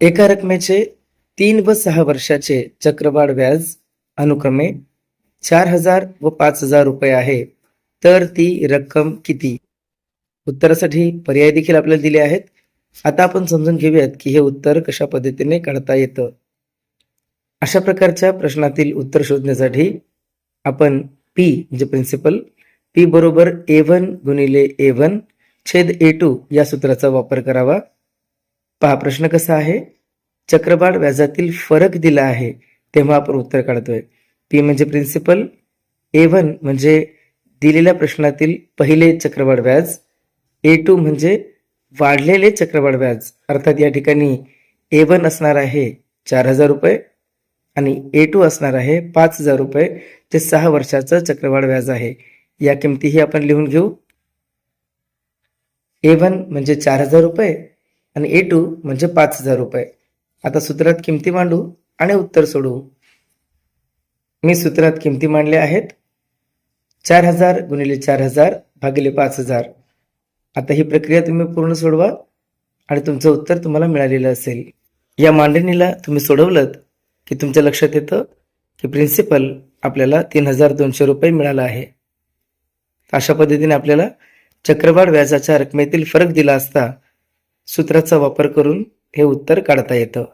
एका रकमेचे तीन व सहा वर्षाचे चक्रवाढ व्याज अनुक्रमे चार हजार व पाच हजार रुपये आहे. तर ती रक्कम किती? उत्तरासाठी पर्याय देखील आपल्याला दिले आहेत. आता आपण समजून घेऊयात की हे उत्तर कशा पद्धतीने काढता येतं. अशा प्रकारच्या प्रश्नातील उत्तर शोधण्यासाठी आपण पी म्हणजे प्रिन्सिपल पी बरोबर ए वन गुणिले ए वन छेद ए टू या सूत्राचा वापर करावा. पहा प्रश्न कसा आहे? चक्रवाढ व्याजातील फरक दिला आहे तेव्हा आपण उत्तर काढतोय. पी म्हणजे प्रिन्सिपल ए वन म्हणजे दिलेल्या प्रश्नातील पहिले चक्रवाढ व्याज ए टू म्हणजे वाढलेले चक्रवाढ व्याज. अर्थात या ठिकाणी ए वन असणार आहे चार हजार रुपये आणि ए टू असणार आहे पाच हजार रुपये. ते सहा वर्षाचं चक्रवाढ व्याज आहे. या किमतीही आपण लिहून घेऊ. ए वन म्हणजे चार हजार रुपये आणि ए टू म्हणजे पाच हजार रुपये. आता सूत्रात किमती मांडू आणि उत्तर सोडवू मी सूत्रात किमती मांडल्या आहेत. चार हजार गुणिले चार हजार भागिले पाच हजार. आता ही प्रक्रिया तुम्ही पूर्ण सोडवा आणि तुमचं उत्तर तुम्हाला मिळालेलं असेल. या मांडणीला तुम्ही सोडवलं की तुमच्या लक्षात येतं की प्रिन्सिपल आपल्याला तीन हजार दोनशे रुपये मिळाला आहे. अशा पद्धतीने आपल्याला चक्रवाढ व्याजाच्या रकमेतील फरक दिला असता सूत्राचा वापर करून हे उत्तर काढता येतं.